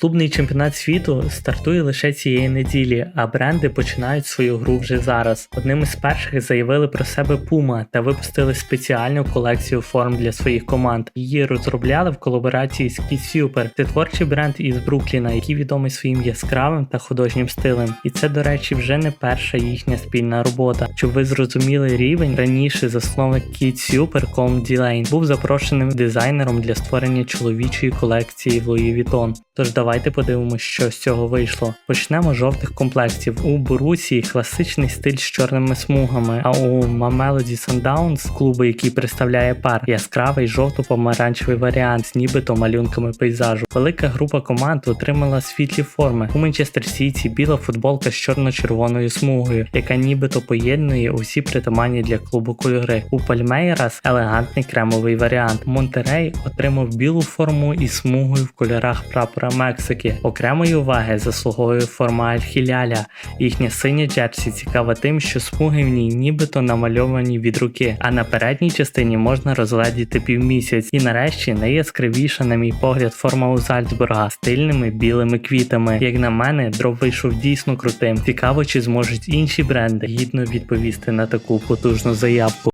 Клубний чемпіонат світу стартує лише цієї неділі, а бренди починають свою гру вже зараз. Одним із перших заявили про себе Puma та випустили спеціальну колекцію форм для своїх команд. Її розробляли в колаборації з Kid Super. Це творчий бренд із Брукліна, який відомий своїм яскравим та художнім стилем. І це, до речі, вже не перша їхня спільна робота. Щоб ви зрозуміли рівень, раніше засновник Kid Super Colm Ділейн був запрошеним дизайнером для створення чоловічої колекції в Louis Vuitton. Тож давайте подивимося, що з цього вийшло. Почнемо з жовтих комплектів. У Борусі класичний стиль з чорними смугами, а у Mamelody Sundowns, клубу, який представляє пар, яскравий жовто-помаранчевий варіант з нібито малюнками пейзажу. Велика група команд отримала світлі форми. У Манчестер Сіті біла футболка з чорно-червоною смугою, яка нібито поєднує усі притаманні для клубу кольори. У Пальмейрас елегантний кремовий варіант. Монтерей отримав білу форму із смугою в кольорах прапора Мексики. Окремої уваги заслуговує форма Аль-Хіляля. Їхня синя джерсі цікава тим, що смуги в ній нібито намальовані від руки, а на передній частині можна розгледіти півмісяць. І нарешті найяскравіша, на мій погляд, форма у Зальцбурга з білими квітами. Як на мене, дров вийшов дійсно крутим. Цікаво, чи зможуть інші бренди гідно відповісти на таку потужну заявку.